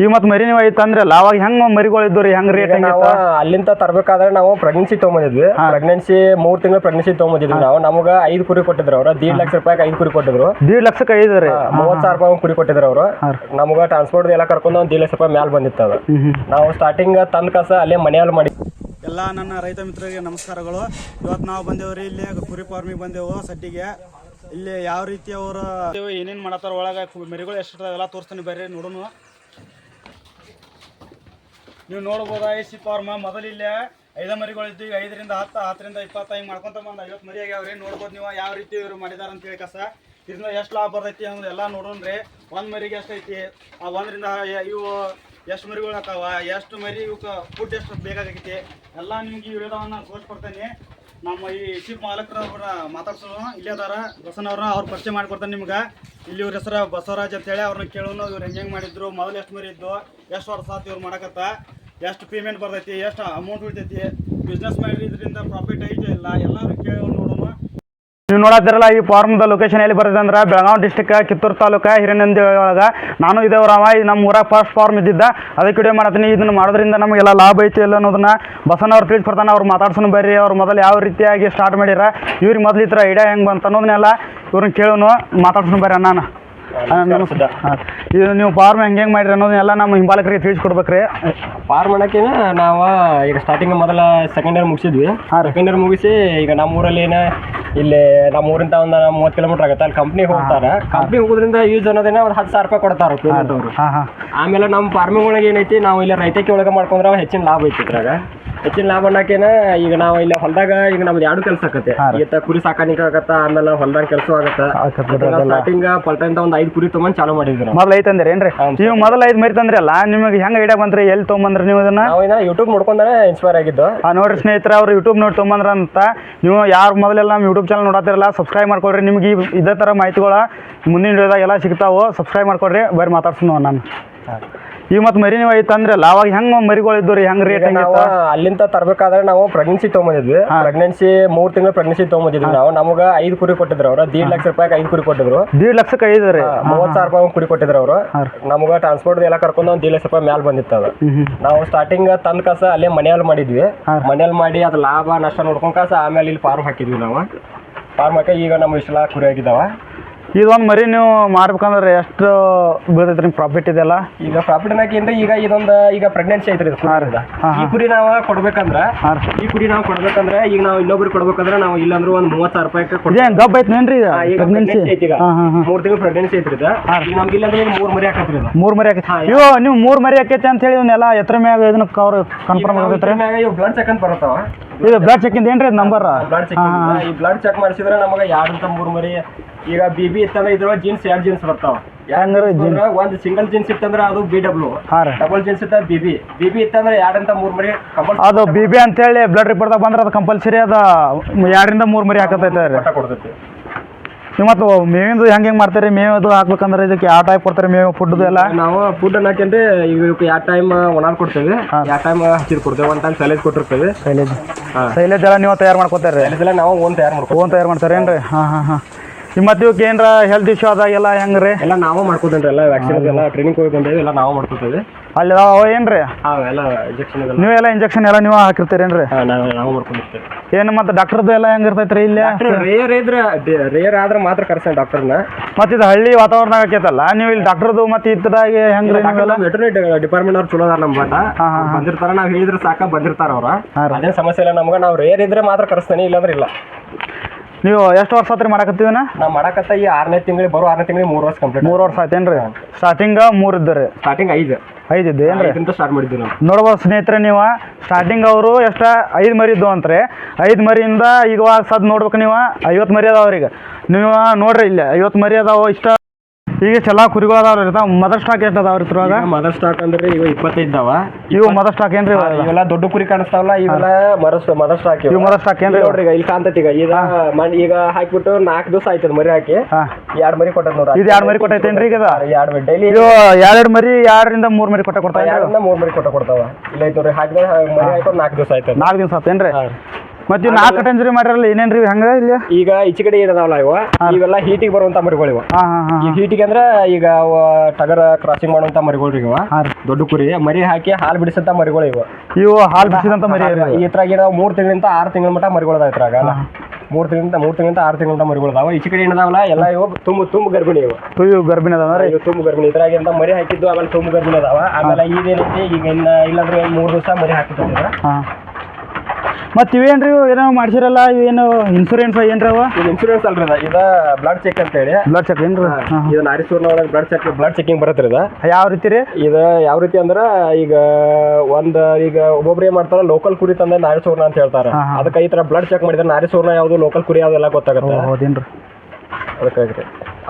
ಈಗ ಮತ್ತೆ ಮರಿ ನೀವು ಐತೆ ಅಂದ್ರಲ್ಲ ಅವಾಗ ಹೆಂಗ್ ಮರಿಗಳು ಇದ್ದು ರೀ? ಹೆಂಗ್ ರೇಟ್ ನಾವು ಅಲ್ಲಿಂದ ತರ್ಬೇಕಾದ್ರೆ ನಾವು ಪ್ರೆಗ್ನೆನ್ಸಿ ತೊಗೊಂಬಂದಿದ್ವಿ. ಪ್ರೆಗ್ನೆನ್ಸಿ ಮೂರ್ ತಿಂಗಳು ಪ್ರೆಗ್ನೆನ್ಸಿ ತೊಗೊಂಬಂದಿದ್ವಿ ನಾವು. ನಮಗ ಐದು ಕುರಿ ಕೊಟ್ಟಿದ್ರು ಅವ್ರ. ದೀಡ್ ಲಕ್ಷ ರೂಪಾಯಿ ಐದು ಕುರಿ ಕೊಟ್ಟಿದ್ರು. ದೀಡ್ ಲಕ್ಷಕ್ಕೆ ಐದು ರೀ? ಮೂವತ್ ಸಾವಿರ ರೂಪಾಯಿ ಕುರಿ ಕೊಟ್ಟಿದ್ರು ಅವರು. ನಮಗ ಟ್ರಾನ್ಸ್ಪೋರ್ಟ್ ಎಲ್ಲ ಕರ್ಕೊಂಡು ಒಂದು ದೀಡ್ ಲಕ್ಷ ರೂಪಾಯಿ ಮ್ಯಾಲ ಬಂದಿತ್ತು ಅದು. ನಾವು ಸ್ಟಾರ್ಟಿಂಗ್ ತಂದ ಕಸ ಅಲ್ಲೇ ಮನೆಯಲ್ಲಿ ಮಾಡಿ. ಎಲ್ಲ ನನ್ನ ರೈತ ಮಿತ್ರರಿಗೆ ನಮಸ್ಕಾರಗಳು. ಇವತ್ತು ನಾವು ಬಂದೇವ್ರಿ ಇಲ್ಲಿ ಕುರಿ ಫಾರ್ಮಿಗೆ ಬಂದೆವು ಸಡ್ಡಿಗೆ ಇಲ್ಲಿ ಯಾವ ರೀತಿ ಅವರು ಏನೇನು ಮಾಡತ್ತಾರ ಒಳಗೆ ಮರಿಗಳು ಎಷ್ಟು ಎಲ್ಲ ತೋರಿಸ್ತೀನಿ ಬರ್ರಿ ನೋಡೋಣ ನೀವು ನೋಡ್ಬೋದ ಐ ಸಿ ಫಾರ್ಮ ಮೊದಲು ಇಲ್ಲೇ ಐದ ಮರಿಗಳು ಇದ್ದು ಈಗ ಐದರಿಂದ ಹತ್ತು, ಹತ್ತರಿಂದ ಇಪ್ಪತ್ತು ಹಿಂಗೆ ಮಾಡ್ಕೊಂತ ಬಂದು ಐವತ್ತು ಮರಿ ಆಗ್ಯಾವ್ರಿ ನೋಡ್ಬೋದು ನೀವು? ಯಾವ ರೀತಿ ಇವರು ಮಾಡಿದಾರ ಅಂತ ಹೇಳಿ ಕಸ. ಇದರಿಂದ ಎಷ್ಟು ಲಾಭ ಬರ್ತೈತಿ ಅನ್ನೋದು ಎಲ್ಲ ನೋಡೋಣ್ರಿ ಒಂದು ಮರಿಗೆ ಎಷ್ಟು ಐತಿ? ಆ ಒಂದರಿಂದ ಇವು ಎಷ್ಟು ಮರಿಗಳು ಹಾಕಾವ ಎಷ್ಟು ಮರಿ ಇವಕ್ಕೆ ಫುಡ್ ಎಷ್ಟು ಬೇಕಾಗೈತಿ? ಎಲ್ಲ ನಿಮ್ಗೆ ಈ ವಿಡಿಯೋದವನ್ನ ತೋರಿಸ್ಕೊಡ್ತೇನೆ ನಮ್ಮ ಈ ಶಿಪ್ ಮಾಲಕರವ್ರ ಮಾತಾಡ್ಸೋಣ. ಇಲ್ಲೇ ಅದಾರ. ಬಸವನವ್ರನ್ನ ಅವ್ರ ಪರಿಚಯ ಮಾಡ್ಕೊಡ್ತಾನೆ ನಿಮ್ಗೆ. ಇಲ್ಲಿ ಇವ್ರ ಹೆಸರು ಬಸವರಾಜ್ ಅಂತ ಹೇಳಿ ಅವ್ರನ್ನ ಕೇಳೋಣ. ಇವ್ರು ಹೆಂಗೆ ಹೆಂಗೆ ಮಾಡಿದ್ರು? ಮೊದಲು ಎಷ್ಟು ಮರಿ ಇದ್ದು? ಎಷ್ಟು ವರ್ಷ ಆತು ಇವ್ರು ಮಾಡಕತ್ತ? ಎಷ್ಟು ಪೇಮೆಂಟ್ ಬರ್ತೈತಿ, ಎಷ್ಟು ಅಮೌಂಟ್ ಉಳಿತೈತಿ ಬಿಸ್ನೆಸ್ ಮಾಡಿದ್ರಿಂದ ಪ್ರಾಫಿಟ್ ಐತೆ ಇಲ್ಲ, ಎಲ್ಲರೂ ಕೇಳೋಣ ನೋಡೋಣ. ನೀವು ನೋಡತ್ತಿರಲ್ಲ ಈ ಫಾರ್ಮ್ದ ಲೊಕೇಶನ್ ಎಲ್ಲಿ ಬರ್ತದೆ ಅಂದ್ರೆ ಬೆಳಗಾವಿ ಡಿಸ್ಟಿಕ್ ಕಿತ್ತೂರು ತಾಲೂಕು ಹಿರೇನಂದಿ ಒಳಗೆ ನಾನು ಇದು ನಮ್ಮ ಊರಾಗ ಫಸ್ಟ್ ಫಾರ್ಮ್ ಇದ್ದಿದ್ದ. ಅದಕ್ಕೆ ವಿಡಿಯೋ ಮಾಡ್ತೀನಿ ಇದನ್ನ ಮಾಡೋದ್ರಿಂದ ನಮಗೆಲ್ಲ ಲಾಭ ಐತಿ ಇಲ್ಲ ಅನ್ನೋದನ್ನ ಬಸನವ್ರು ತಿಳಿಸ್ಕೊಡ್ತಾನೆ, ಅವ್ರು ಮಾತಾಡ್ಸೋಣ ಬರ್ರಿ. ಅವ್ರು ಮೊದಲು ಯಾವ ರೀತಿಯಾಗಿ ಸ್ಟಾರ್ಟ್ ಮಾಡ್ಯಾರ ಇವ್ರಿಗೆ ಮೊದಲು ಈ ಥರ ಐಡಿಯಾ ಹೆಂಗೆ ಬಂತ ಅನ್ನೋದನ್ನೆಲ್ಲ ಇವ್ರನ್ನ ಕೇಳೋನು ಮಾತಾಡ್ಸೋಣ ಬರ್ರಿ ಅಣ್ಣ ಹಾಂ ಇದು ನೀವು ಫಾರ್ಮ್ ಹೆಂಗೆ ಹೆಂಗೆ ಮಾಡಿರಿ ಅನ್ನೋದನ್ನೆಲ್ಲ ನಮ್ಮ ಹಿಂಬಾಲಕರಿಗೆ ತಿಳಿಸ್ಕೊಡ್ಬೇಕ್ರಿ. ಫಾರ್ಮ್ ಮಾಡಕ್ಕೇನ ನಾವು ಈಗ ಸ್ಟಾರ್ಟಿಂಗ್ ಮೊದಲ ಸೆಕೆಂಡ್ ಇಯರ್ ಮುಗಿಸಿದ್ವಿ. ಹಾಂ ಸೆಕೆಂಡ್ ಇಯರ್ ಮುಗಿಸಿ ಈಗ ನಮ್ಮ ಊರಲ್ಲಿ ಏನ ಇಲ್ಲಿ ನಮ್ಮ ಊರಿಂದ ಒಂದು ಮೂವತ್ತು ಕಿಲೋಮೀಟರ್ ಆಗುತ್ತೆ. ಅಲ್ಲಿ ಕಂಪ್ನಿ ಹೋಗ್ತಾರೆ. ಕಂಪ್ನಿ ಹೋಗೋದ್ರಿಂದ ಯೂಸ್ ಅನ್ನೋದೇನ ಒಂದು ಹತ್ತು ಸಾವಿರ ರೂಪಾಯಿ ಕೊಡ್ತಾರೆ ಪೇಮೆಂಟ್ ಅವರು. ಆಮೇಲೆ ನಮ್ಮ ಫಾರ್ಮಿಂಗ್ ಒಳಗೆ ಏನೈತಿ ನಾವು ಇಲ್ಲಿ ರೈತಕ್ಕೆ ಒಳಗೆ ಮಾಡ್ಕೊಂಡ್ರೆ ಹೆಚ್ಚಿನ ಲಾಭ ಐತಿ ಇದ್ರಾಗ. ಹೆಚ್ಚಿನ ಲಾಭ ಅನ್ನಕೇನ ಈಗ ನಾವು ಇಲ್ಲಿ ಹೊಲದಾಗ ಈಗ ನಮ್ದು ಎರಡು ಕೆಲಸ ಆಕತ್ತೆ. ಈಗ ಕುರಿ ಸಾಕಾಣಿಕೆ ಆಗತ್ತ ಆಮೇಲೆ ಹೊಲದಾಗ ಕೆಲಸ ಆಗತ್ತ. ಆಗತ್ತೆ ಒಂದ್ ಸ್ಟಾರ್ಟಿಂಗ್ ಪಲ್ಟಂತ ಒಂದು ಐದು ಕುರಿ ತೊಗೊಂಡ್ ಚಾಲೂ ಮಾಡಿದ್ರು ಮೊದಲ ಮೊದಲು ಐತೆ ಅಂದ್ರಿ ಏನ್ರಿ? ನೀವು ಮೊದಲು ಐದು ಮರಿ ತಂದ್ರಲ್ಲ ನಿಮಗೆ ಹೆಂಗ್ ಐಡಿಯಾ ಬಂದ್ರೆ ಎಲ್ಲಿ ತೊಗೊಂಬಂದ್ರಿ ನೀವು ಅದನ್ನ ನಾವು ಯೂಟ್ಯೂಬ್ ನೋಡ್ಕೊಂಡ್ರೆ ಇನ್ಸ್ಪೈರ್ ಆಗಿದ್ದು. ಆ ನೋಡ್ರಿ ಸ್ನೇಹಿತರ ಅವ್ರು ಯೂಟ್ಯೂಬ್ ನೋಡಿ ತೊಗೊಂಬಂದ್ರ ಅಂತ ನೀವು ಯಾರು ಮೊದಲೆಲ್ಲ ನಮ್ಮ ಯೂಟ್ಯೂಬ್ ಚಾನಲ್ ನೋಡತ್ತಿರಲ್ಲ ಸಬ್ಸ್ಕ್ರೈಬ್ ಮಾಡ್ಕೊಡ್ರಿ ನಿಮ್ಗೆ ಇದೇ ಥರ ಮಾಹಿತಿಗಳ ಮುಂದಿನ ವಿಡಿಯೋದಾಗ ಎಲ್ಲ ಸಿಗ್ತಾವೆ ಸಬ್ಸ್ಕ್ರೈಬ್ ಮಾಡ್ಕೊಡ್ರಿ ಬರೀ ಮಾತಾಡ್ಸೋಣ ನಾನು. ಈಗ ಮತ್ತೆ ಮರಿ ನೀವು ಐತೆ ಅಂದ್ರಲ್ಲ ಅವಾಗ ಹೆಂಗ್ ಮರಿಗಳು ಇದ್ದು ರೀ ಹೆಂಗೆ ರೇಟ್ ನಾವು ಅಲ್ಲಿಂದ ತರಬೇಕಾದ್ರೆ ನಾವು ಪ್ರೆಗ್ನೆನ್ಸಿ ತಗೊಂಬಂದಿದ್ವಿ. ಪ್ರೆಗ್ನೆನ್ಸಿ ಮೂರ್ ತಿಂಗಳು ಪ್ರೆಗ್ನೆನ್ಸಿ ತೊಗೊಂಬಂದಿದ್ವಿ ನಾವು. ನಮಗ ಐದು ಕುರಿ ಕೊಟ್ಟಿದ್ರು ಅವ್ರು. ದೀಡ್ ಲಕ್ಷ ರೂಪಾಯಿ ಐದು ಕುರಿ ಕೊಟ್ಟಿದ್ರು. ದೀಡ್ ಲಕ್ಷಕ್ಕೆ ಐದು ರೀ? ಮೂವತ್ ಸಾವಿರ ರೂಪಾಯಿ ಕುರಿ ಕೊಟ್ಟಿದ್ರು ಅವರು. ನಮಗ ಟ್ರಾನ್ಸ್ಪೋರ್ಟ್ ಎಲ್ಲ ಕರ್ಕೊಂಡು ಒಂದ್ ದೀಡ್ ಲಕ್ಷ ರೂಪಾಯಿ ಮ್ಯಾಲ ಬಂದಿತ್ತು ಅದು. ನಾವು ಸ್ಟಾರ್ಟಿಂಗ್ ತಂದ ಕಸ ಅಲ್ಲೇ ಮನೆಯಲ್ಲಿ ಮಾಡಿದ್ವಿ. ಮನೆಯಲ್ಲಿ ಮಾಡಿ ಅದ್ ಲಾಭ ನಷ್ಟ ನೋಡ್ಕೊಂಡ್ ಕಸ ಆಮೇಲೆ ಇಲ್ಲಿ ಫಾರ್ಮ್ ಹಾಕಿದ್ವಿ ನಾವು. ಫಾರ್ಮ್ ಹಾಕಿ ಈಗ ನಮ್ಮ ಇಷ್ಟೆಲ್ಲ ಕುರಿ ಆಗಿದಾವ. ಇದೊಂದು ಮರಿ ನೀವು ಮಾಡ್ಬೇಕಂದ್ರೆ ಎಷ್ಟು ಬೀಳ್ತೈತೆ ರೀ ಪ್ರಾಫಿಟ್ ಇದೆಲ್ಲ? ಈಗ ಪ್ರಾಫಿಟ್ ಅನ್ನೋಕ್ಕಿಂತ ಈಗ ಇದೊಂದು ಈಗ ಪ್ರೆಗ್ನೆನ್ಸಿ ಐತ್ರಿ ಇದು. ಈ ಕುರಿ ನಾವು ಕೊಡ್ಬೇಕಂದ್ರ ಹಾಂ ರೀ. ಈ ಕುರಿ ನಾವು ಕೊಡ್ಬೇಕಂದ್ರೆ ಈಗ ನಾವು ಇನ್ನೊಬ್ರು ಕೊಡ್ಬೇಕಂದ್ರೆ ನಾವು ಇಲ್ಲಾಂದ್ರೆ ಒಂದು ಮೂವತ್ತಾರು ಸಾವಿರ ರೂಪಾಯಿ ಕೊಡ್ತೀವಿ. ಇದೇನು ಗಬ್ ಇದು? ಈಗ ಪ್ರೆಗ್ನೆನ್ಸಿ ಐತಿ ಈಗ. ಮೂರು ಹಾಂ ಹಾಂ. ಮೂರ್ ತಿಂಗಳು ಪ್ರೆಗ್ನೆನ್ಸಿ ಐತ್ರಿ ಇದು. ಈಗ ನಮ್ಗೆ ಇಲ್ಲಾಂದ್ರೆ ಈಗ ಮೂರ್ ಮರಿ ಹಾಕತ್ರಿ ಇದು. ಮೂರು ಮರಿ ಹಾಕೈತಿ ಇವು ನೀವು ಮೂರು ಮರಿ ಹಾಕೈತೆ ಅಂತ ಹೇಳಿ ಇವನ್ನೆಲ್ಲ ಎತ್ತರ ಮ್ಯಾಗ ಇದನ್ನ ಕವರ್ ಕನ್ಫರ್ಮ್ ಆಗೈತೆ ರೀ ಇವು ಬ್ಲಡ್ ಚೆಕ್ ಅಂತ ಬರ್ತಾವ ಇದು ಬ್ಲಡ್ ಚೆಕ್ ಇಂದ ಏನ್ರಿ ನಂಬರ್ ಬ್ಲಡ್ ಚೆಕ್ ಈ ಬ್ಲಡ್ ಚೆಕ್ ಮಾಡಿಸಿದ್ರೆ ನಮಗೆ ಯಾರಂತ ಮೂರ್ ಮರಿ ಈಗ ಬಿ ಬಿ ಇತ್ತಂದ್ರೆ ಇದ್ರ ಜೀನ್ಸ್ ಎರಡು ಜೀನ್ಸ್ ಬರ್ತಾವ. ಹೆಂಗ್ರಿ ಒಂದು ಸಿಂಗಲ್ ಜೀನ್ಸ್ ಇತ್ತಂದ್ರೆ ಅದು ಬಿ ಡಬ್ಲ್ಯೂ ಹಾಂ ರೀ. ಡಬಲ್ ಜೀನ್ಸ್ ಇತ್ತ ಬಿ ಬಿ ಬಿ ಬಿ ಇತ್ತಂದ್ರೆ ಎರಡರಿಂದ ಮೂರು ಮೂರ್ ಕಂಪಲ್ಸರಿ ಅದು ಬಿ ಬಿ ಅಂತೇಳಿ ಬ್ಲಡ್ ರಿಪೋರ್ಟ್ ಬಂದ್ರೆ ಅದು ಕಂಪಲ್ಸರಿ ಅದು ಎರಡರಿಂದ ಮೂರು ಮರಿ ಹಾಕತೈತೆ ರೀ. ಕೊಡ್ತೈತಿ. ನೀವು ಮತ್ತು ಮೇವಿಂದು ಹೆಂಗೆ ಹೆಂಗೆ ಮಾಡ್ತಾರೆ? ಮೇವು ಅದು ಹಾಕ್ಬೇಕಂದ್ರೆ ಇದಕ್ಕೆ ಯಾವ ಟೈಪ್ ಕೊಡ್ತಾರೆ? ಮೇವು ಫುಡ್ದು ಎಲ್ಲ? ನಾವು ಫುಡ್ ಅನ್ನಕಂದ್ರೆ ಈಗ ಇವಕ್ಕೆ ಯಾವ ಟೈಮ್ ಒಣ ಕೊಡ್ತೇವೆ. ಯಾವ ಟೈಮ್ ಹಚ್ಚಿದ್ ಕೊಡ್ತೇವೆ. ಒಂದ್ ಟೈಮ್ ಸೈಲೇಜ್ ಕೊಟ್ಟಿರ್ತೇವೆ. ಸೈಲೇಜ್. ಸೈಲೇಜ್ ಎಲ್ಲ ನೀವು ತಯಾರು ಮಾಡ್ಕೊತಾರೆ? ಸೈಲೇಜ್ ನಾವು ಓನ್ ತಯಾರು ಮಾಡ್ಕೊ ಓನ್ ತಯಾರು ಮಾಡ್ತಾರೆ ಏನ್ರಿ ರೀ ಹಾಂ ಹಾಂ ಹಾಂ. ಮತ್ತು ಇವಕ್ಕೆ ಏನಾರ ಹೆಲ್ತ್ ಇಶ್ಯೂ ಆದಾಗೆಲ್ಲ ಹೆಂಗ್ ರೀ ಎಲ್ಲ ನಾವು ಮಾಡ್ಕೋತೇನ್ರಿ ಎಲ್ಲ ವ್ಯಾಕ್ಸಿನ್ ಎಲ್ಲ ಟ್ರೈನಿಂಗ್ ಹೋಗಿ ಬಂದೇವಿ ಎಲ್ಲ ನಾವು ಮಾಡ್ಕೋತೇವೆ. ಅಲ್ಲಿ ಅವ ಏನ್ರಿ? ಅವೆಲ್ಲ ಎಲ್ಲ ಇಂಜೆಕ್ಷನ್ ಎಲ್ಲ ನೀವೆಲ್ಲ ಇಂಜೆಕ್ಷನ್ ಎಲ್ಲ ನೀವು ಹಾಕಿರ್ತೀರೇನ್ರಿ? ಹಾ, ನಾವು ನಾವು ಮಾಡ್ಕೊಂಡಿರ್ತೇವೆ. ಏನು ಮತ್ತೆ ಡಾಕ್ಟರ್ದು ಎಲ್ಲ ಹೆಂಗ ಇರ್ತೈತೆ ರೀ ಇಲ್ಲಿ ರೇರ್ ಇದ್ರೆ ರೇರ್ ಆದ್ರೆ ಮಾತ್ರ ಕರ್ಸೇನೆ ಡಾಕ್ಟರ್ನ ಮತ್ತೆ ಇದು ಹಳ್ಳಿ ವಾತಾವರಣದಾಗ ಆಕೈತಲ್ಲ ನೀವು ಇಲ್ಲಿ ಡಾಕ್ಟರ್ದು ಮತ್ತೆ ಇತ್ತದಾಗ ಹೆಂಗ್ರಿ ನೀವೆಲ್ಲ? ವೆಟರ್ನರಿ ಡಿಪಾರ್ಟ್ಮೆಂಟ್ ಅವ್ರು ಚಲೋ ಅದಾರ ನಮ್ಮ ಬಾಟ ಹಾಂ ಬಂದಿರ್ತಾರ ನಾವು ಹೇಳಿದ್ರೆ ಸಾಕ ಬಂದಿರ್ತಾರ ಅವ್ರ. ಅದೇ ರೀ. ಅದೇನ್ ಸಮಸ್ಯೆ ಇಲ್ಲ ನಮ್ಗೆ ನಾವು ರೇರ್ ಇದ್ರೆ ಮಾತ್ರ ಕರ್ಸ್ತೇನೆ ಇಲ್ಲಾಂದ್ರೆ ಇಲ್ಲ. ನೀವು ಎಷ್ಟು ವರ್ಷ ಆತ್ರಿ ಮಾಡಾಕತ್ತೀವಿ ನಾವು ಮಾಡಾಕತ್ತ ಈ ಆರನೇ ತಿಂಗಳಿಗೆ ಬರೋ ಆರನೇ ತಿಂಗಳಿಗೆ ಮೂರು ವರ್ಷ ಕಂಪ್ಲೀಟ್ ಮೂರು ವರ್ಷ ಆಯ್ತೇನ್ರಿ? ಸ್ಟಾರ್ಟಿಂಗ್ ಮೂರು ಇದ್ದರಿ? ಸ್ಟಾರ್ಟಿಂಗ್ ಐದು. ಐದು ಇದ್ದು ಏನ್ರಿ? ಸ್ಟಾರ್ಟ್ ಮಾಡಿದ್ವಿ ನಾವು. ನೋಡ್ಬೋದು ಸ್ನೇಹಿತರೆ ನೀವು ಸ್ಟಾರ್ಟಿಂಗ್ ಅವರು ಎಷ್ಟ ಐದು ಮರಿ ಇದ್ದು ಅಂತ್ರಿ. ಐದು ಮರಿಯಿಂದ ಈಗ ಸದ್ ನೋಡ್ಬೇಕು ನೀವು ಐವತ್ತು ಮರಿ ಅದಾವ ಅವ್ರಿಗೆ. ನೀವು ನೋಡ್ರಿ ಇಲ್ಲೇ ಐವತ್ತು ಮರಿ ಅದಾವ ಇಷ್ಟ ಈಗ ಎಲ್ಲ ಕುರಿಗಳು ಇರ್ತಾವ ಮದರ್ ಸ್ಟಾಕ್ ಎಷ್ಟು ಅದಾವ್ರಿ ಇದ್ರೊಳಗ ಮದರ್ ಸ್ಟಾಕ್ ಅಂದ್ರೆ ಇವ ಇಪ್ಪತ್ತೈದವ. ಇವು ಮದರ್ ಸ್ಟಾಕ್ ಏನ್ರಿ ಇವೆಲ್ಲ ದೊಡ್ಡ ಕುರಿ ಕಾಣಿಸ್ತಾವಲ್ಲ ಇವೆಲ್ಲ ಮರಸ್ ಮದರ್ ಸ್ಟಾಕ್ ಇವು. ಮದರ್ ಸ್ಟಾಕ್ ಏನ್ರಿ ನೋಡ್ರಿ ಈಗ ಇಲ್ಲಿ ಕಾಂತೈತಿ ಈಗ. ಈಗ ಈಗ ಹಾಕ್ಬಿಟ್ಟು ನಾಲ್ಕು ದಿವಸ ಆಯ್ತದ ಮರಿ ಹಾಕಿ. ಎರಡ್ ಮರಿ ಕೊಟ್ಟದ ನೋಡ್ರಿ. ಇದು ಎರಡ್ ಮರಿ ಕೊಟ್ಟೈತೇನ್ರಿ ಈಗ? ಎರಡ್ ಮರಿ. ಡೈಲಿ ಇದು ಎರಡ್ ಮರಿ ಎರಡರಿಂದ ಮೂರ್ ಮರಿ ಕೊಟ್ಟ ಕೊಡ್ತಾವ ಎರಡರಿಂದ ಮೂರ್ ಮರಿ ಕೊಟ್ಟ ಕೊಡ್ತಾವ. ಇಲ್ಲ ಐತೆ ನೋಡ್ರಿ ಹಾಕಿದ್ರೆ ಮರಿ ಆಯ್ತು ನಾಲ್ಕು ದಿವಸ ಆಯ್ತದ. ನಾಲ್ಕು ದಿವಸ ಆತೇನ್ರಿ ಹಾ. ಮತ್ತೆ ನಾಲ್ಕು ಟೆಂಜರಿ ಮಾಡಿರಲ್ಲ ಏನೇನ್ರಿ ಹಂಗ ಇಲ್ಲಿ ಈಗ ಈಚೆ ಕಡೆ ಏನದಾವಲ್ಲ ಇವ ಇವೆಲ್ಲ ಹೀಟಿಗೆ ಬರುವಂತ ಮರಿಗಳು ಇವ. ಈಗ ಹೀಟಿಗೆ ಅಂದ್ರೆ ಈಗ ಟಗರ ಕ್ರಾಸಿಂಗ್ ಮಾಡುವಂತ ಮರಿಗಳು ಇವ. ದೊಡ್ಡ ಕುರಿ ಮರಿ ಹಾಕಿ ಹಾಲು ಬಿಡಿಸಂತ ಮರಿಗಳು ಇವ. ಇವು ಹಾಲು ಬಿಡಿಸಿದಂತ ಮರಿ ಈ ತರ ನಾವು ಮೂರ್ ತಿಂಗಳಿಂದ ಆರು ತಿಂಗಳ ಮಟ್ಟ ಮರಿಗಳು ಅದಾವ ಇದ್ರಾಗ ಮೂರ್ ತಿಂಗಳಿಂದ ಮೂರ್ ತಿಂಗಳಿಂದ ಆರು ತಿಂಗಳ ಮರಿಗಳು ಅದಾವ. ಈಚೆ ಕಡೆ ಏನದಾವಲ್ಲ ಎಲ್ಲ ಇವು ತುಂಬ ತುಂಬ ಗರ್ಭಿಣಿ ಇವ. ಇವು ಗರ್ಭಿಣಿ ಅದಾವ ಇವು ತುಂಬ ಗರ್ಭಿಣಿ. ಇದ್ರಾಗಿಂದ ಮರಿ ಹಾಕಿದ್ದು ಆಮೇಲೆ ತುಂಬ ಗರ್ಭಿಣಿ ಅದಾವ. ಆಮೇಲೆ ಇದೇನೈತಿ ಈಗ ಇನ್ನ ಇಲ್ಲಾಂದ್ರೆ ಒಂದ್ ಮೂರ್ ದಿವಸ ಮರಿ ಹಾಕಿದ್ರ ಮತ್ತು ಇವೇನ್ರಿ ಇವು ಏನೋ ಮಾಡ್ಸಿರಲ್ಲ ಏನು ಇನ್ಸೂರೆನ್ಸ್ ಏನ್ರಿ ಅವ? ಇದು ಇನ್ಶೂರೆನ್ಸ್ ಅಲ್ರಿ ಇದು ಇದ ಬ್ಲಡ್ ಚೆಕ್ ಅಂತ ಹೇಳಿ. ಬ್ಲಡ್ ಚೆಕ್ ಏನ್ರಿ? ಹಾಂ ಇದು ನಾರಿಸೂರ್ನ ಒಳಗೆ ಬ್ಲಡ್ ಚೆಕ್ ಬ್ಲಡ್ ಚೆಕಿಂಗ್ ಬರುತ್ತೆ ಇದು. ಯಾವ ರೀತಿ ರೀ? ಇದು ಯಾವ ರೀತಿ ಅಂದ್ರೆ ಈಗ ಒಂದ್ ಈಗ ಒಬ್ಬೊಬ್ರು ಏನ್ ಮಾಡ್ತಾರ ಲೋಕಲ್ ಕುರಿ ತಂದ್ರೆ ನಾರಿಸೂರ್ನ ಅಂತ ಹೇಳ್ತಾರ. ಅದಕ್ಕೆ ಈ ತರ ಬ್ಲಡ್ ಚೆಕ್ ಮಾಡಿದ್ರೆ ನಾರಿಸೂರ್ನ ಯಾವ್ದು ಲೋಕಲ್ ಕುರಿ ಯಾವ್ದೆಲ್ಲ ಗೊತ್ತಾಗುತ್ತೆ. ಹೌದೇನ್ರಿ. ಅದಕ್ಕಾಗಿ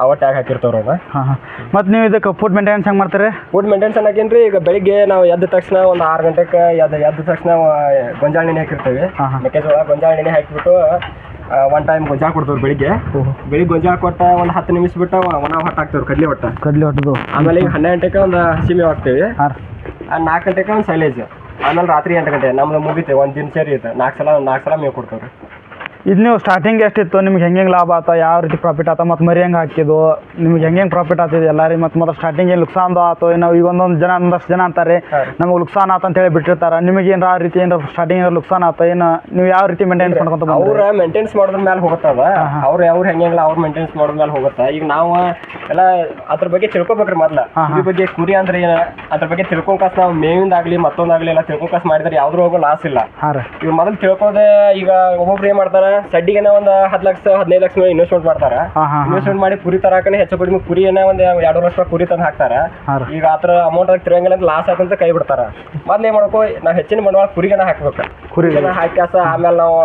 ಅವ ಟ್ಯಾಗ್ ಹಾಕಿರ್ತಾವ್ರ ಅವ್ನ ಹಾಂ ಹಾಂ. ಮತ್ತು ನೀವು ಇದಕ್ಕೆ ಫುಡ್ ಮೇಂಟೆನೆನ್ಸ್ ಹೆಂಗೆ ಮಾಡ್ತೀರಿ? ಫುಡ್ ಮೇಂಟೆನ್ಸ್ ಅನ್ನಕೇನ್ರಿ ಈಗ ಬೆಳಿಗ್ಗೆ ನಾವು ಎದ್ದ ತಕ್ಷಣ ಒಂದು ಆರು ಗಂಟೆಗೆ ಎದ್ದು ಎದ್ದ ತಕ್ಷಣ ಗೊಂಜಾಳ ನೆನೆ ಹಾಕಿರ್ತೀವಿ. ಮೆಕ್ಕೆಜೋಳ ಗೊಂಜಾಳ ನೆನೆ ಹಾಕಿಬಿಟ್ಟು ಒನ್ ಟೈಮ್ ಗೊಂಜಾಳ ಕೊಡ್ತೀವಿ ಬೆಳಿಗ್ಗೆ. ಬೆಳಿಗ್ಗೆ ಗೊಂಜಾಳ ಕೊಟ್ಟ ಒಂದು ಹತ್ತು ನಿಮಿಷ ಬಿಟ್ಟು ಒಣ ಹೊಟ್ಟು ಹಾಕ್ತೀವಿ ಕಡ್ಲಿ ಹೊಟ್ಟ. ಕಡ್ಲಿ ಹೊಟ್ಟದು ಆಮೇಲೆ ಈಗ ಹನ್ನೆರಡು ಗಂಟೆಗೆ ಒಂದು ಹಸಿಮೆ ಹಾಕ್ತೀವಿ. ನಾಲ್ಕು ಗಂಟೆಗೆ ಒಂದು ಸೈಲೇಜ್ ಆಮೇಲೆ ರಾತ್ರಿ ಎಂಟು ಗಂಟೆ ನಮ್ದು ಮುಗಿತೆ ಒಂದು ದಿನಚರಿ ಐತೆ ನಾಲ್ಕು ಸಲ ನಾಲ್ಕು ಸಲ ಮೇವು ಕೊಡ್ತೇವೆ ಇದು ನೀವು ಸ್ಟಾರ್ಟಿಂಗ್ ಎಷ್ಟಿತ್ತು? ನಿಮ್ಗೆ ಹೆಂಗೆ ಹೆಂಗೆ ಲಾಭ ಆತ? ಯಾವ ರೀತಿ ಪ್ರಾಫಿಟ್ ಆತ? ಮತ್ತು ಮರಿ ಹೆಂಗೆ ಹಾಕಿದ್ದು? ನಿಮ್ಗೆ ಹೆಂಗೆ ಹೆಂಗೆ ಪ್ರಾಫಿಟ್ ಆತಿದೆ ಎಲ್ಲರಿಗೆ ಮತ್ತು ಮೊದಲು ಸ್ಟಾರ್ಟಿಂಗ್ ಏನು ಲುಕ್ಸಾನ್ದು ಆತು? ನಾವು ಈಗ ಒಂದೊಂದು ಜನ ಒಂದಷ್ಟು ಜನ ಅಂತಾರೆ ನಮ್ಗೆ ಲುಕ್ಸಾನ್ ಆತ ಅಂತ ಹೇಳಿ ಬಿಟ್ಟಿರ್ತಾರೆ. ನಿಮಗೆ ಏನಾರ ಆ ರೀತಿ ಏನಾರ ಸ್ಟಾರ್ಟಿಂಗ್ ಏನಾರು ಲುಕ್ಸಾನ್ ಆತ? ಏನು ನೀವು ಯಾವ ರೀತಿ ಮೇಂಟೈನ್ ಮಾಡ್ಕೊಂತ ಅವ್ರು ಅವ್ರ ಮಾಡಿದ್ರ ಮೇಲೆ ಅವ್ರು ಅವ್ರು ಹೆಂಗೆ ಹೆಂಗಿಲ್ಲ ಅವ್ರು ಮೇಂಟೈನ್ಸ್ ಮಾಡೋದ್ರ ಮೇಲೆ ಹೋಗುತ್ತೆ. ಈಗ ನಾವು ಎಲ್ಲ ಅದ್ರ ಬಗ್ಗೆ ತಿಳ್ಕೊಬೇಕ್ರಿ ಮೊದ್ಲ. ಈ ಬಗ್ಗೆ ಕುರಿ ಅಂದ್ರೆ ಏನ? ಅದ್ರ ಬಗ್ಗೆ ತಿಳ್ಕೊಂಕಾಸ್ ನಾವು ಮೇವಿಂದಾಗ್ಲಿ ಮತ್ತೊಂದಾಗಲಿ ಎಲ್ಲ ತಿಳ್ಕೊಂಕಾಸ್ ಮಾಡಿದ್ರೆ ಯಾವ್ದ್ರ ಹೋಗೋ ಲಾಸ್ ಇಲ್ಲ. ಈಗ ಮೊದಲು ತಿಳ್ಕೋದೆ ಈಗ ಒಬ್ಬೊಬ್ರು ಏನ್ ಮಾಡ್ತಾರ? ಸಡ್ಡಿಗೆನ ಒಂದು ಹತ್ತು ಲಕ್ಷ ಹದಿನೈದು ಲಕ್ಷ ಇನ್ವೆಸ್ಟ್ಮೆಂಟ್ ಮಾಡ್ತಾರ. ಹಾಂ ಹಾಂ ಇನ್ವೆಸ್ಟ್ಮೆಂಟ್ ಮಾಡಿ ಕುರಿ ತರಾಕನೆ ಹೆಚ್ಚು ಕಡಿಮೆ ಕುರಿನ ಒಂದು ಎರಡು ಲಕ್ಷ ಪುರಿ ಕುರಿ ತಂದು ಹಾಕ್ತಾರ. ಹಾಂ ರೀ. ಈಗ ಆತರ ಅಮೌಂಟ್ ಆಗಿ ತಿರಂಗಿಲ್ಲ ಅಂತ ಲಾಸ್ ಆತಂತ ಕೈ ಬಿಡ್ತಾರ. ಮೊದ್ಲು ಏನ್ ಮಾಡ್ಕೋ ನಾವು ಹೆಚ್ಚಿನ ಬಂಡವಾಳ ಕುರಿಗೆನ ಹಾಕ್ಬೇಕು. ಕುರಿಗೆನ ಹಾಕ್ಯಾಸ ಆಮೇಲೆ ನಾವು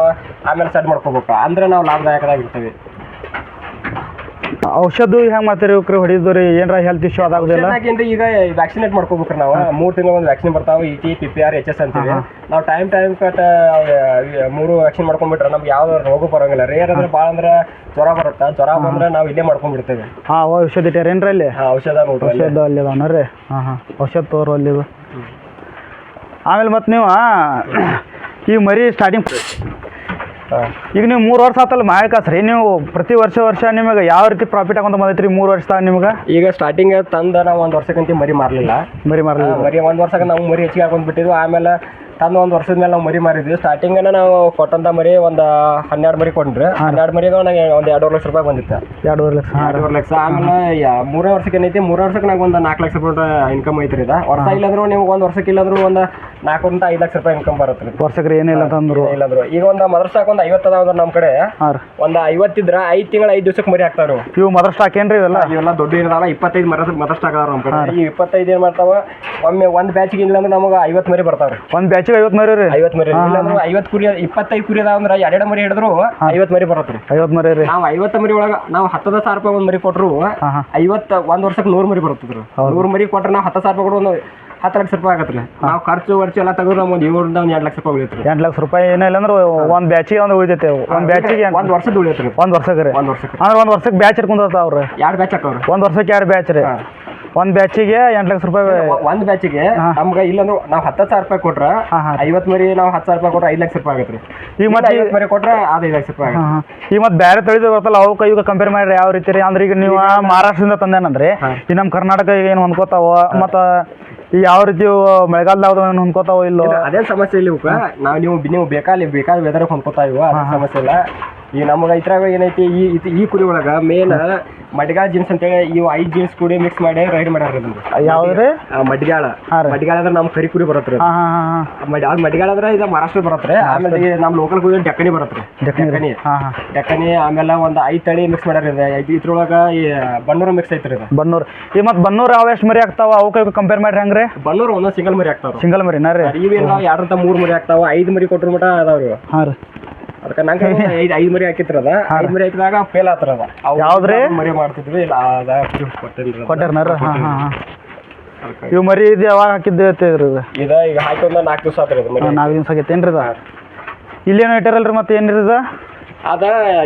ಆಮೇಲೆ ಸೆಟ್ ಮಾಡ್ಕೋಬೇಕು. ಅಂದ್ರೆ ನಾವು ಲಾಭದಾಯಕರಾಗಿರ್ತೀವಿ ಔಷಧ ಹೆಂಗೆ ಮಾಡ್ತೀರಿ ಇವ್ಕ್ರಿ ಹೊಡಿದ್ರಿ ರೀ ಏನಾರ ಹೆಲ್ತ್ ಇಶ್ಯೂ ಅದಾಗುದಿಲ್ಲ ಈಗ ವ್ಯಾಕ್ಸಿನೇಟ್ ಮಾಡ್ಕೋಬೇಕ್ರಿ ನಾವು. ಮೂರ್ ತಿಂಗಳ ಒಂದು ವ್ಯಾಕ್ಸಿನ್ ಬರ್ತಾವ E T P P R H S ಅಂತೀವಿ. ನಾವು ಟೈಮ್ ಟೈಮ್ ಕಟ್ ಮೂರು ವ್ಯಾಕ್ಸಿನ್ ಮಾಡ್ಕೊಂಡ್ಬಿಟ್ರೆ ನಮ್ಗೆ ಯಾವ ರೋಗ ಬರೋಂಗಿಲ್ಲ. ರೇರ್ ಅಂದ್ರೆ ಭಾಳ ಅಂದ್ರೆ ಜ್ವರ ಬರುತ್ತೆ? ಜ್ವರ ಬಂದ್ರೆ ನಾವು ಇಲ್ಲೇ ಮಾಡ್ಕೊಂಡ್ಬಿಡ್ತೇವೆ. ಹಾ ಔಷಧ ಇಟ್ಟಾರೇನ್ರಿ ಅಲ್ಲಿ? ಹಾ, ಔಷಧ ನೋಡ್ರಿ. ಔಷಧ ಅಲ್ಲಿ ಅದಾವನ ರೀ? ಹಾಂ ಹಾಂ. ಔಷಧ ತೋರು ಅಲ್ಲಿ ಆಮೇಲೆ ಮತ್ತು ನೀವು ಈ ಮರಿ ಸ್ಟಾರ್ಟಿಂಗ್. ಈಗ ನೀವು ಮೂರು ವರ್ಷ ಆತಲ್ಲ ಮಾಯಕಾಸ್ ರೀ ನೀವು ಪ್ರತಿ ವರ್ಷ ವರ್ಷ ನಿಮಗೆ ಯಾವ ರೀತಿ ಪ್ರಾಫಿಟ್ ಆಗೊಂತ ಬಂದೈತ್ರಿ ಮೂರು ವರ್ಷ ನಿಮ್ಗೆ? ಈಗ ಸ್ಟಾರ್ಟಿಂಗ್ ತಂದ ನಾವು ಒಂದು ವರ್ಷಕ್ಕಂತ ಮರಿ ಮಾರಲಿಲ್ಲ. ಮರಿ ಮಾರಲಿಲ್ಲ. ಮರಿ ಒಂದು ವರ್ಷಕ್ಕೆ ನಾವು ಮರಿ ಹೆಚ್ಚಿಗೆ ಹಾಕೊಂಡ್ಬಿಟ್ಟಿದ್ವು ಆಮೇಲೆ ತಂದು ಒಂದು ವರ್ಷದ ಮೇಲೆ ನಾವು ಮರಿ ಮಾರಿದ್ವಿ. ಸ್ಟಾರ್ಟಿಂಗ್ ನಾವು ಕೊಟ್ಟಂತ ಮರಿ ಒಂದ್ ಹನ್ನೆರಡು ಮರಿ ಕೊಂಡ್ರಿ ಹನ್ನೆರಡು ಮರಿ ನಂಗೆ ಒಂದು ಎರಡೂವರೆ ಲಕ್ಷ ರೂಪಾಯಿ ಬಂದಿತ್ತು. ಎರಡೂವರೆ ಲಕ್ಷ. ಎರಡೂವರೆ ಲಕ್ಷ. ಆಮೇಲೆ ಯಾ- ಮೂರೇ ವರ್ಷಕ್ಕೆ ಏನೈತಿ ಮೂರೇ ವರ್ಷಕ್ಕೆ ನಂಗೆ ಒಂದು ನಾಲ್ಕು ಲಕ್ಷ ರೂಪಾಯಿ ಇನ್ಕಮ್ ಐತ್ರಿ ಇದು. ವರ್ಷ ಇಲ್ಲಾಂದ್ರೂ ನೀವು ಒಂದ್ ವರ್ಷಕ್ಕೆ ಇಲ್ಲಾಂದ್ರೂ ಒಂದು ನಾಲ್ಕರಿಂದ ಐದು ಲಕ್ಷ ರೂಪಾಯಿ ಇನ್ಕಮ್ ಬರುತ್ತೆ. ರೀ ಏನಿಲ್ಲ ಅಂತಂದ್ರು ಇಲ್ಲಾಂದ್ರು ಈಗ ಒಂದು ಮದರ್ಸಾಕ್ ಒಂದು ಐವತ್ತು ಅದಾವ ಅಂದ್ರೆ ನಮ್ಮ ಕಡೆ. ಹಾಂ ರೀ. ಒಂದು ಐವತ್ತಿದ್ರ ಐದು ತಿಂಗಳ ಐದು ದಿವಸಕ್ಕೆ ಮರಿ ಹಾಕ್ತಾರೆ ಇವು ಮದರ್ ಸ್ಟಾಕ್ ಏನ್ರಿ ಇವೆಲ್ಲ? ಇವೆಲ್ಲ ದೊಡ್ಡ ಇರಲ್ಲ ಇಪ್ಪತ್ತೈದು ಮರ ಮದರ್ಸ್ಟ್ ಅದಾವ ನಮ್ಮ ಕಡೆ. ಈ ಇಪ್ಪತ್ತೈದು ಏನ್ ಮಾಡ್ತಾವ? ಒಮ್ಮೆ ಒಂದ್ ಬ್ಯಾಚಿಗೆ ಇಲ್ಲ ಅಂದ್ರೆ ನಮಗೆ ಐವತ್ತು ಮರಿ ಬರ್ತಾವ್ರಿ. ಒಂದು ಬ್ಯಾಚಿಗೆ ಐವತ್ತು ಮರಿ ರೀ. ಐವತ್ತು ಮರಿ ಇಲ್ಲಾಂದ್ರೆ ಐವತ್ತು ಕುರಿ ಇಪ್ಪತ್ತೈದು ಕುರಿ ಅದಾವ ಅಂದ್ರೆ ಎರಡೆರಡು ಮರಿ ಹಿಡಿದ್ರು ಐವತ್ತು ಮರಿ ಬರತ್ರಿ ಐವತ್ತು ಮರಿ ರೀ. ನಾವು ಐವತ್ತು ಮರಿ ಒಳಗ ನಾವು ಹತ್ತದ ಸಾವಿರ ರೂಪಾಯಿ ಒಂದು ಮರಿ ಕೊಟ್ರು ಐವತ್ತು ಒಂದ್ ವರ್ಷಕ್ಕೆ ನೂರು ಮರಿ ಬರ್ತದ್ರಿ ನೂರು ಮರಿ ಕೊಟ್ರೆ ನಾವು ಹತ್ತು ಸಾವಿರ ರೂಪಾಯಿ ಒಂದು ಹತ್ತು ಲಕ್ಷ ರೂಪಾಯಿ ಆಗತ್ರಿ ನಾವು ಖರ್ಚು ವರ್ಚು ಎಲ್ಲ ತೆಗೆದ್ರೆ ನಮ್ಗೆ ಒಂದು ಏಳರಿಂದ ಒಂದು ಎರಡು ಲಕ್ಷ ರೂಪಾಯಿ ಉಳಿತ್ರಿ ಎಂಟು ಲಕ್ಷ ರೂಪಾಯಿ ಏನಿಲ್ಲ ಅಂದ್ರೆ ಒಂದು ಬ್ಯಾಚಿಗೆ ಒಂದು ಉಳಿತೈತೆ ಒಂದು ಬ್ಯಾಚಿಗೆ ಒಂದು ವರ್ಷದ ಉಳಿಯತ್ರಿ ಒಂದು ವರ್ಷಕ್ಕೆ ರೀ. ಒಂದು ವರ್ಷಕ್ಕೆ ಅಂದ್ರೆ ಒಂದು ವರ್ಷಕ್ಕೆ ಬ್ಯಾಚ್ ಇಟ್ಕೊಂತ ಅವ್ರು. ಎರಡು ಬ್ಯಾಚ್ ಹಾಕವ್ರಿ? ಒಂದು ವರ್ಷಕ್ಕೆ ಎರಡು ಬ್ಯಾಚ್ ರೀ? ಒಂದು ಬ್ಯಾಚಿಗೆ ಎಂಟ್ ಲಕ್ಷ ರೂಪಾಯಿ ಒಂದ್ ಬ್ಯಾಚಿಗೆ ನಮ್ಗೆ ಇಲ್ಲಂದ್ರೆ ನಾವು ಹತ್ತು ಸಾವಿರ ರೂಪಾಯಿ ಕೊಟ್ರ ಐವತ್ ಮರಿ ನಾವು ಹತ್ತು ಸಾವಿರ ರೂಪಾಯಿ ಕೊಟ್ರೆ ಐದ್ ಲಕ್ಷ ರೂಪಾಯಿ ಆಗತ್ರಿ. ಈಗ ಮತ್ತೆ ಐವತ್ ಮರಿ ಕೊಟ್ರೆ ಅದು ಐದ್ ಲಕ್ಷ ರೂಪಾಯಿ ಈಗ ಮತ್ತೆ ಬೇರೆ ತಳಿದು ಬರ್ತಲ್ಲ ಅವು ಈಗ ಕಂಪೇರ್ ಮಾಡ್ರಿ ಯಾವ ರೀತಿ ರೀ. ಅಂದ್ರೆ ಈಗ ನೀವು ಮಹಾರಾಷ್ಟ್ರದಿಂದ ತಂದೇನಂದ್ರಿ ಈ ನಮ್ಮ ಕರ್ನಾಟಕ ಈಗ ಏನು ಹೊಂದ್ಕೋತಾವ ಮತ್ತ ಈ ಯಾವ ರೀತಿ ಮಳೆಗಾಲದ ಮಳೆಗಾಲದಾಗ ಹೊಂದ್ಕೋತಾವ ಇಲ್ಲೋ. ಅದೇ ಸಮಸ್ಯೆ ಇಲ್ಲಿ ನಾವು ನೀವು ನೀವು ಬೇಕಾಲಿ ಬೇಕಾದ ವೆದರ್ ಹೊಂದ್ಕೋತಾ ಇವ ಸಮಸ್ಯೆ ಇಲ್ಲ. ಈ ನಮಗೆ ಇದ್ರಾಗ ಏನೈತಿ ಈ ಇದ್- ಈ ಕುರಿ ಒಳಗ ಮೇನ್ ಮಡ್ಗಾಳ ಜೀನ್ಸ್ ಅಂತೇಳಿ ಇವು ಐದು ಜೀನ್ಸ್ ಕುಡಿ ಮಿಕ್ಸ್ ಮಾಡಿ ರೈಡ್ ಮಾಡ್ಯಾರ ಇದನ್ನ. ಯಾವ್ದು ಆ, ಮಡ್ಗಾಳ ಹಾಂ ರೀ. ಮಡ್ಗಾಳ ಅಂದ್ರೆ ನಮ್ಮ ಕರಿ ಕುರಿ ಬರತ್ರಿ ಹಾ ಹಾಂ ಹಾಂ ಹಾಂ. ಮಡ್ ಮಡ್ಗಾಳ ಅಂದ್ರೆ ಇದು ಮಹಾರಾಷ್ಟ್ರ ಬರತ್ರಿ. ಆಮೇಲೆ ಈ ನಮ್ಮ ಲೋಕಲ್ ಕುರಿ ಡೆಕ್ಕನಿ ಬರತ್ರಿ. ಡೆಕ್ಕನಿ ಹಾ ಡೆಕ್ಕನಿ ಆಮೇಲೆ ಒಂದು ಐದು ತಳಿ ಮಿಕ್ಸ್ ಮಾಡ್ಯಾರ ಇದು. ಇದು ಇದ್ರೊಳಗ ಈ ಬನ್ನೂರು ಮಿಕ್ಸ್ ಐತ್ರಿ ಇದು. ಬನ್ನೂರು. ಈ ಮತ್ತೆ ಬನ್ನೂರು ಯಾವ ಎಷ್ಟು ಮರಿ ಆಗ್ತಾವ? ಅವಕ್ಕೆ ಕಂಪೇರ್ ಮಾಡ್ರಿ ಹಂಗ್ರಿ? ಬನ್ನೂರು ಒಂದೊಂದು ಸಿಂಗಲ್ ಮರಿ ಆಗ್ತಾವ್ರು. ಸಿಂಗಲ್ ಮರಿನಾ ರೀ? ಇವೇನು ಎರಡರಿಂದ ಮೂರು ಮರಿ ಆಗ್ತಾವ ಐದು ಮರಿ ಕೊಟ್ಟರು ಮಟ ಅದಾವ್ರಿ ಹಾಂ ರೀ. ಅದಕ್ಕೆ ನಂಗೆ ಐದು ಐದು ಮರಿ ಹಾಕಿತ್ರದ ಐದು ಮರಿ ಹಾಕಿದಾಗ ಫೇಲ್ ಆತರದ ಯಾವ್ದ್ರಿ? ಮರಿ ಮಾಡ್ತಿದ್ವಿ ಇಲ್ಲ ಅದ ಕೊಟ್ಟಿಲ್ರಿ ಕೊಟ್ಟಿರ್ನಾರ? ಹಾಂ ಹಾಂ ಹಾಂ. ಇವು ಮರಿ ಇದು ಯಾವಾಗ ಹಾಕಿದ್ದು ಹೇಳ್ತಿದ್ರಿ ಇದು? ಇದ ಈಗ ಹಾಕೊಂಡ ನಾಲ್ಕು ದಿವಸ ಆತ್ರಿ ಅದು ಮರಿ. ನಾಲ್ಕು ದಿವಸ ಆಗೈತೆ ಏನ್ರಿ ಇದು? ಇಲ್ಲೇನು ಇಟ್ಟಾರಲ್ರಿ ಮತ್ತೆ ಏನ್ರಿ ಇದು? ಅದ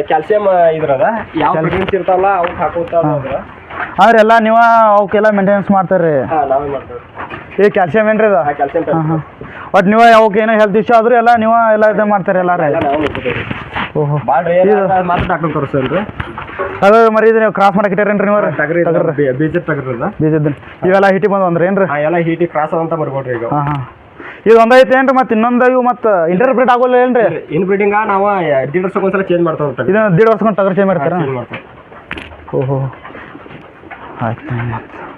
ಕ್ಯಾಲ್ಸಿಯಂ ಇದ್ರದ ಯಾವ ಪ್ರೋಟೀನ್ಸ್ ಇರ್ತಾವಲ್ಲ ಅವ್ಕೆ ಹಾಕೋತ ಅದ್ರ. ಆದ್ರೆ ಎಲ್ಲ ನೀವು ಅವಕ್ಕೆಲ್ಲ ಮೇಂಟೆನೆನ್ಸ್ ಮಾಡ್ತಾರೆ ಹಾ ನಾವೇ ಮಾಡ್ತೇವೆ ಈ ಕ್ಯಾಲ್ಸಿಯಂ ಏನ್ರಿ ಇದು? ಕ್ಯಾಲ್ಸಿಯಂ ಹಾಂ ಹಾಂ. ಒಟ್ಟು ನೀವು ಅವಕ್ಕೆ ಏನೋ ಹೆಲ್ತ್ ಇಶ್ಯೂ ಆದ್ರೂ ಎಲ್ಲ ನೀವು ಎಲ್ಲ ಇದು ಮಾಡ್ತಾರೆ ಎಲ್ಲ ಓಹೋ. ಮಾತ್ರ ಡಾಕ್ಟರ್ ಅದು ಮರಿ ಇದು ನೀವು ಕ್ರಾಸ್ ನೀವು? ಟಗರಿ ಬೀಜದ ಟಗರಿ ಅದ ಬೀಜದ ಇವೆಲ್ಲ ಹಿಟಿ ಬಂದು ಅಂದ್ರೆ ಏನ್ರಿ? ಎಲ್ಲ ಹೀಟಿ ಕ್ರಾಸ್ ಅಂತ ಬರ್ಬೋಡ್ರಿ ಈಗ. ಹಾಂ ಹಾಂ. ಇದು ಒಂದೈತೆ ಏನ್ರಿ ಮತ್ತೆ ಇನ್ನೊಂದು ಇವು ಮತ್ತೆ ಇಂಟರ್ಪ್ರಿಟ್ ಆಗೋಲ್ಲ ಏನ್ರಿ? ಇನ್ ಬ್ರೀಡಿಂಗ್ ನಾವು ದೀಡ್ ವರ್ಷಕ್ಕೆ ಒಂದ್ಸಲ ಚೇಂಜ್ ಮಾಡ್ತಾ ಹೋಗ್ತೀವಿ. ಇದು ದೀಡ್ ವರ್ಷಕೊಂಡು ಟಗರ್ ಚೇಂಜ್ ಮಾಡ್ತಾರೆ? ಓಹೋ. ಆಯ್ತು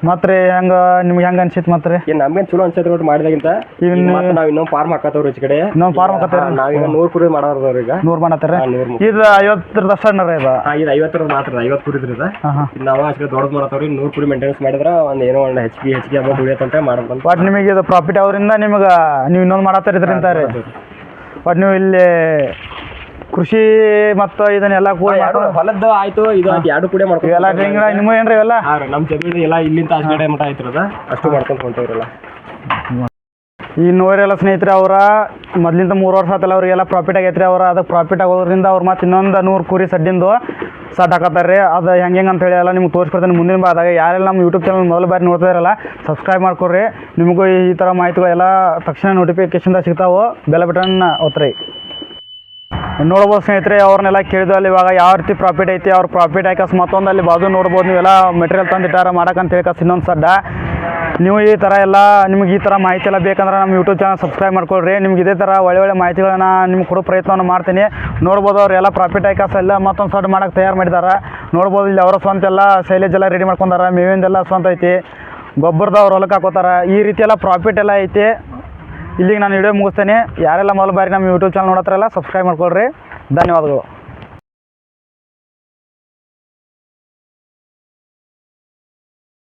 ಮತ್ತೆ ರೀ ಹೆಂಗೆ ನಿಮ್ಗೆ ಹೆಂಗೆ ಅನ್ಸಿತ್ತು ಮತ್ತೆ ರೀ ಏನ್ ನಮ್ಗೇನ್ ಚಲೋ ಅನ್ಸೈತೆ ಒಟ್ಟು ಮಾಡಿದಾಗಿಂತ. ಈಗ ಇನ್ನು- ಮತ್ತೆ ನಾವ್ ಇನ್ನೊಂದು ಫಾರ್ಮ್ ಹಾಕತ್ತವ್ರಿ ಈ ಕಡೆ. ಇನ್ನೊಂದು ಫಾರ್ಮ್ ಹಾಕತ್ತೀರ ನಾವೀಗ ನೂರ್ ಕುರಿ ಮಾಡೋರ್ದವ್ರಿ ಈಗ. ನೂರು ಮಾಡತ್ತಾರ? ಹಾ, ನೂರ್ ಇದು ಐವತ್ತರ ಅಷ್ಟನ್ನರ ಇದು? ಹಾ, ಇದು ಐವತ್ತರ ಮಾತ್ರ ಐವತ್ತು ಕುರಿ ಇದು ಹಾಂ ನಾವು ಆಚೆ ದೊಡ್ಡದು ಮಾಡತ್ತವ್ರಿ ನೂರು ಕುರಿ ಮೇಂಟೆನೆನ್ಸ್ ಮಾಡಿದ್ರೆ ಒಂದು ಏನೋ ಒಂದು ಹೆಚ್ಚಿಗೆ ಹೆಚ್ಚಿಗೆ ಅಮೌಂಟ್ ಉಳಿಯತ್ತಂತ ಮಾಡ್ಬೋದು ಬಟ್ ನಿಮಗೆ ಇದು ಪ್ರಾಫಿಟ್ ಅವರಿಂದ ನಿಮ್ಗೆ ನೀವು ಇನ್ನೊಂದು ಮಾಡತ್ತಾರ ಇದರಿಂದ ರೀ ಬಟ್ ನೀವು ಇಲ್ಲಿ ಕೃಷಿ ಮತ್ತು ಇದನ್ನೆಲ್ಲ ಕೂಡ ಎರಡು ಹೊಲದ್ದು ಆಯ್ತು ಇದು ಆಯ್ತು ಎರಡು ಕೂಡ ಮಾಡ್ಕೊಂಡು ಎಲ್ಲ ಡ್ರಿಂಗ್ ನಿಮ್ಮ ಏನ್ರಿ ಇವೆಲ್ಲ? ಹಾ ರೀ ನಮ್ ಜಮೀನು ಎಲ್ಲ ಇಲ್ಲಿಂದ ಆಚೆ ಕಡೆ ಮಟ ಐತಿರದ ಅಷ್ಟು ಮಾಡ್ಕೊಂಡು ಹೊಂಟವ್ರಲ್ಲ ಈ ನೋರೆಲ್ಲ ಸ್ನೇಹಿತರೆ ಅವರ ಮೊದ್ಲಿಂದ ಮೂರು ವರ್ಷ ಆತಲ್ಲ ಅವ್ರಿಗೆಲ್ಲ ಪ್ರಾಫಿಟ್ ಆಗೈತ್ರಿ ಅವ್ರ ಅದಕ್ಕೆ ಪ್ರಾಫಿಟ್ ಆಗೋದ್ರಿಂದ ಅವ್ರು ಮತ್ತೆ ಇನ್ನೊಂದು ನೂರು ಕುರಿ ಸಡ್ಡಿಂದು ಸಟ್ ಹಾಕತ್ತಾರೆ ರೀ ಅದು ಹೆಂಗೆ ಹೆಂಗೆ ಅಂತ ಹೇಳಿ ಎಲ್ಲ ನಿಮ್ಗೆ ತೋರಿಸ್ಕೊಡ್ತೇನೆ ಮುಂದಿನ ಬಾದಾಗ ಯಾರೆಲ್ಲ ನಮ್ಮ ಯೂಟ್ಯೂಬ್ ಚಾನಲ್ ಮೊದಲು ಬಾರಿ ನೋಡ್ತಾ ಇರಲ್ಲ ಸಬ್ಸ್ಕ್ರೈಬ್ ಮಾಡ್ಕೊಡ್ರಿ. ನಿಮಗೂ ಈ ಥರ ಮಾಹಿತಿಗಳೆಲ್ಲ ತಕ್ಷಣ ನೋಟಿಫಿಕೇಶನ್ದಾಗ ಸಿಗ್ತಾವೆ. ಬೆಲ್ಲ ಬಟನ್ ಒತ್ತರಿ. ನೋಡ್ಬೋದು ಸ್ನೇಹಿತರೆ, ಅವ್ರನ್ನೆಲ್ಲ ಕೇಳಿದ್ವಿ ಅಲ್ಲಿ ಇವಾಗ ಯಾವ ರೀತಿ ಪ್ರಾಫಿಟ್ ಐತಿ, ಅವ್ರ ಪ್ರಾಫಿಟ್ ಹಾಕಸ್ ಮತ್ತೊಂದು ಅಲ್ಲಿ ಬಾಜು ನೋಡ್ಬೋದು, ನೀವೆಲ್ಲ ಮೆಟೀರಿಯಲ್ ತಂದಿಟ್ಟಾರ ಮಾಡಕ್ಕಂತ ಹೇಳ್ಕಸ್ ಇನ್ನೊಂದು ಸಡ್ಡ. ನೀವು ಈ ಥರ ಎಲ್ಲ ನಿಮ್ಗೆ ಈ ಥರ ಮಾಹಿತಿ ಎಲ್ಲ ಬೇಕಂದ್ರೆ ನಮ್ಮ ಯೂಟ್ಯೂಬ್ ಚಾನಲ್ ಸಬ್ಸ್ಕ್ರೈಬ್ ಮಾಡ್ಕೊಳ್ರಿ. ನಿಮ್ಗೆ ಇದೇ ಥರ ಒಳ್ಳೆ ಒಳ್ಳೆ ಮಾಹಿತಿಗಳನ್ನ ನಿಮ್ಗೆ ಕೊಡೋ ಪ್ರಯತ್ನವನ್ನು ಮಾಡ್ತೀನಿ. ನೋಡ್ಬೋದು ಅವ್ರು ಎಲ್ಲ ಪ್ರಾಫಿಟ್ ಹಾಕಸ್ ಎಲ್ಲ ಮತ್ತೊಂದು ಸಡ್ ಮಾಡಕ್ಕೆ ತಯಾರು ಮಾಡಿದ್ದಾರೆ ನೋಡ್ಬೋದು ಇಲ್ಲಿ ಅವರ ಸ್ವಂತ ಎಲ್ಲ ಶೈಲೇಜ್ ಎಲ್ಲ ರೆಡಿ ಮಾಡ್ಕೊಂಡಾರ. ಮೇವಿಂದೆಲ್ಲ ಸ್ವಂತ ಐತಿ. ಗೊಬ್ಬರದ ಅವ್ರು ಹೊಲಕ್ಕೆ ಹಾಕೋತಾರೆ. ಈ ರೀತಿ ಎಲ್ಲ ಪ್ರಾಫಿಟ್ ಎಲ್ಲ ಐತಿ. ಇಲ್ಲಿಗೆ ನಾನು ವಿಡಿಯೋ ಮುಗಿಸ್ತೇನೆ. ಯಾರೆಲ್ಲ ಮೊದಲು ಬಾರಿ ನಮ್ಮ ಯೂಟ್ಯೂಬ್ ಚಾನಲ್ ನೋಡತ್ತಾರಲ್ಲ ಸಬ್ಸ್ಕ್ರೈಬ್ ಮಾಡ್ಕೊಳ್ರಿ. ಧನ್ಯವಾದಗಳು.